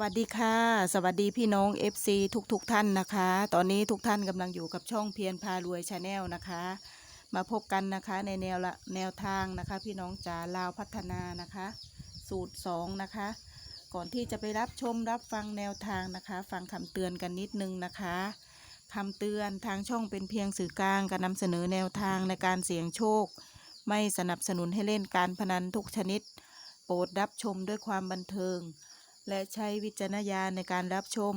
วัสดีค่ะ สวัสดีพี่น้อง FC ทุกทุกๆท่านนะคะ ตอนนี้ทุกท่านกำลังอยู่กับช่องเพียรพารวยชาแนลนะคะ มาพบกันนะคะในแนวละแนวทางนะคะ พี่น้องจ๋าลาวพัฒนานะคะ สูตร 2 นะคะ ก่อนที่จะไปรับชมรับฟังแนวทางนะคะ ฟังคำเตือนกันนิดนึงนะคะคำเตือนทางช่องเป็นเพียงสื่อกลางการนำเสนอแนวทางในการเสี่ยงโชค ไม่สนับสนุนให้เล่นการพนันทุกชนิด โปรดรับชมด้วยความบันเทิง และใช้วิจารณญาณในการรับชม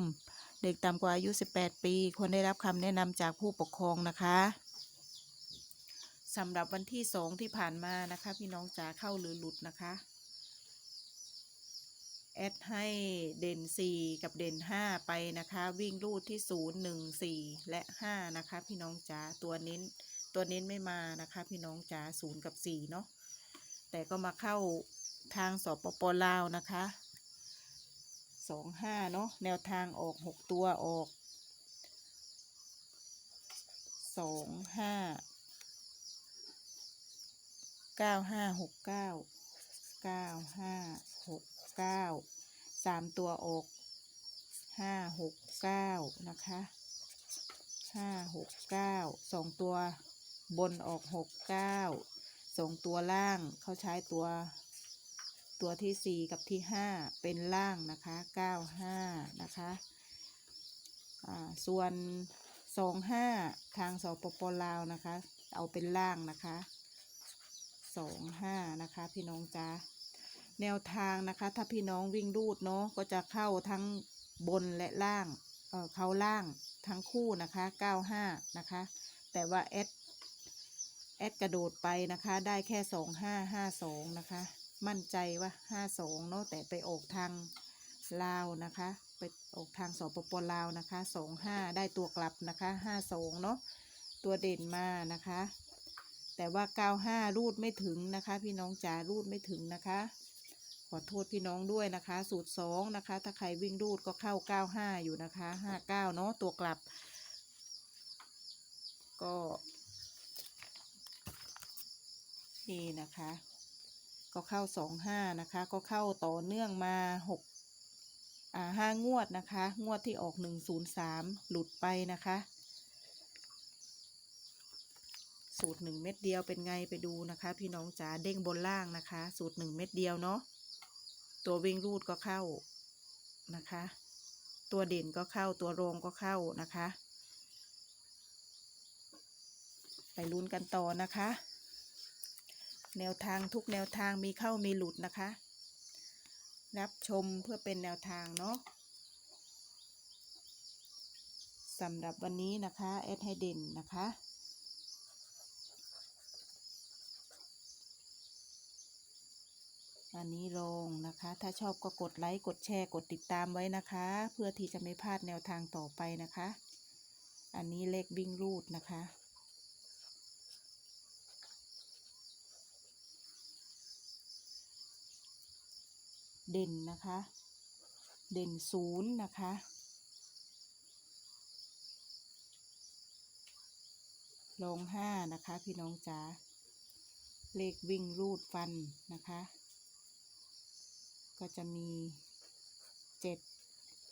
เด็กต่ำกว่าอายุ 18 ปีควรได้รับคำแนะนำจากผู้ปกครองนะคะสำหรับวันที่2ที่ผ่านมานะคะ พี่น้องจ๋าเข้าหรือหลุดนะคะ แอดให้เด่น 4 กับเด่น 5 ไปนะคะ วิ่งรูดที่ 0 1 4 และ 5 นะคะ พี่น้องจ๋าตัวเน้นตัวเน้นไม่มานะคะ พี่น้องจ๋า0กับ4เนาะแต่ก็มาเข้าทางสปปลาวนะคะ สองห้าเนาะแนวทางออกหกตัวออกสองห้าเก้าห้าหกเก้าเก้าห้าหกเก้าสามตัวออกห้าหกเก้านะคะห้าหกเก้าสองตัวบนออกหกเก้าสองตัวล่างเขาใช้ตัว ตัวที่สี่กับที่ห้าเป็นล่างนะคะเก้าห้านะคะส่วนสองห้าทางสปปลาวนะคะ เอาเป็นล่างนะคะสองห้านะคะ พี่น้องจ้าแนวทางนะคะ ถ้าพี่น้องวิ่งรูดเนาะก็จะเข้าทั้งบนและล่างเออเข้าล่างทั้งคู่นะคะเก้าห้านะคะ แต่ว่าแอดแอดกระโดดไปนะคะ ได้แค่สองห้าห้าสองนะคะ มั่นใจว่าห้าสองเนาะแต่ไปออกทางลาวนะคะ ไปออกทางสปปลาวนะคะสองห้าได้ตัวกลับนะคะห้าสองเนาะตัวเด่นมานะคะ แต่ว่าเก้าห้ารูดไม่ถึงนะคะ พี่น้องจ๋ารูดไม่ถึงนะคะ ขอโทษพี่น้องด้วยนะคะ สูตรสองนะคะ ถ้าใครวิ่งรูดก็เข้าเก้าห้าอยู่นะคะห้าเก้าเนาะตัวกลับ ก็นี่นะคะ ก็เข้าสองห้านะคะ ก็เข้าต่อเนื่องมาหกอ่าห้างวดนะคะ งวดที่ออกหนึ่งศูนย์สามหลุดไปนะคะ สูตรหนึ่งเม็ดเดียวเป็นไงไปดูนะคะ พี่น้องจ๋าเด้งบนล่างนะคะ สูตรหนึ่งเม็ดเดียวเนาะตัววิ่งรูดก็เข้านะคะ ตัวเด่นก็เข้าตัวรองก็เข้านะคะ ไปลุ้นกันต่อนะคะ แนวทางทุกแนวทางมีเข้ามีหลุดนะคะ รับชมเพื่อเป็นแนวทางเนาะสำหรับวันนี้นะคะแอดให้เด่นนะคะ อันนี้ลงนะคะ ถ้าชอบก็กดไลค์ กดแชร์ กดติดตามไว้นะคะ เพื่อที่จะไม่พลาดแนวทางต่อไปนะคะ อันนี้เลขวิ่งรูดนะคะ เด่นนะคะ เด่นศูนย์นะคะ ลงห้านะคะ พี่น้องจ๋า เลขวิ่งรูดฟันนะคะ ก็จะมีเจ็ด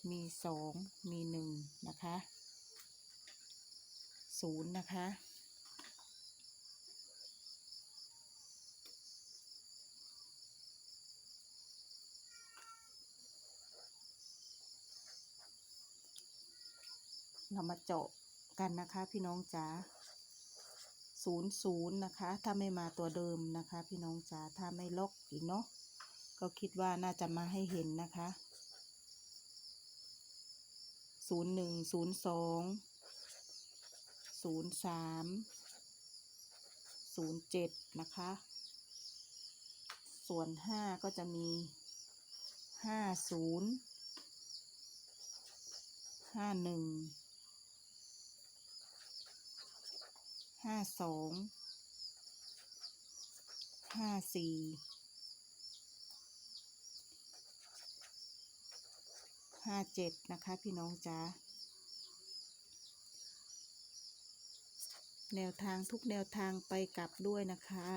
มีสองมีหนึ่งนะคะศูนย์นะคะ เรามาเจาะกันนะคะ พี่น้องจ๋าศูนย์ศูนย์นะคะ ถ้าไม่มาตัวเดิมนะคะ พี่น้องจ๋าถ้าไม่ล็อกอีกเนาะก็คิดว่าน่าจะมาให้เห็นนะคะศูนย์หนึ่งศูนย์สองศูนย์สามศูนย์เจ็ดนะคะ ส่วนห้าก็จะมีห้าศูนย์ห้าหนึ่ง ห้าสองห้าสี่ห้าเจ็ดนะคะพี่น้องจ๊ะแนวทางทุกแนวทางไปกลับด้วยนะคะ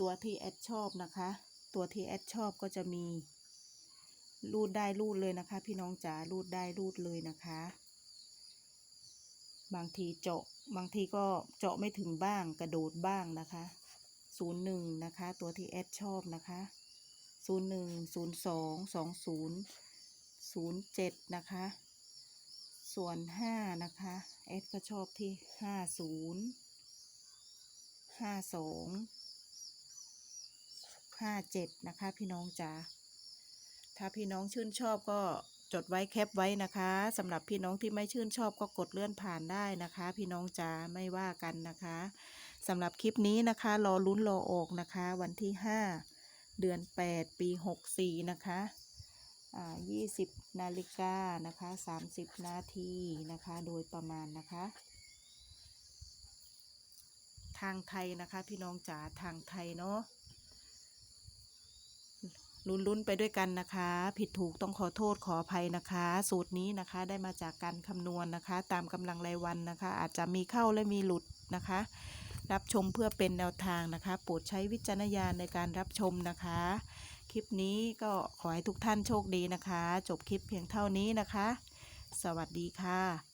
ตัวที่แอดชอบนะคะ ตัวที่แอดชอบก็จะมี รูดได้รูดเลยนะคะ พี่น้องจ๋ารูดได้รูดเลยนะคะ บางทีเจาะบางทีก็เจาะไม่ถึงบ้างกระโดดบ้างนะคะศูนย์หนึ่งนะคะ ตัวที่แอดชอบนะคะศูนย์หนึ่งศูนย์สองสองศูนย์ศูนย์เจ็ดนะคะ ส่วนห้านะคะแอดก็ชอบที่ห้าศูนย์ห้าสอง ห้าเจ็ดนะคะพี่น้องจ๋าถ้าพี่น้องชื่นชอบก็จดไว้แคปไว้นะคะสำหรับพี่น้องที่ไม่ชื่นชอบก็กดเลื่อนผ่านได้นะคะ พี่น้องจ๋าไม่ว่ากันนะคะสำหรับคลิปนี้นะคะ รอลุ้นรอออกนะคะ วันที่ 5 เดือน 8 ปี 64 นะคะอ่า20 นาฬิกานะคะ 30 นาทีนะคะ โดยประมาณนะคะ ทางไทยนะคะพี่น้องจ๋าทางไทยเนาะ ลุ้นๆไปด้วยกันนะคะ ผิดถูกต้องขอโทษขออภัยนะคะ สูตรนี้นะคะได้มาจากการคำนวณนะคะ ตามกำลังรายวันนะคะ อาจจะมีเข้าและมีหลุดนะคะ รับชมเพื่อเป็นแนวทางนะคะ โปรดใช้วิจารณญาณในการรับชมนะคะ คลิปนี้ก็ขอให้ทุกท่านโชคดีนะคะ จบคลิปเพียงเท่านี้นะคะ สวัสดีค่ะ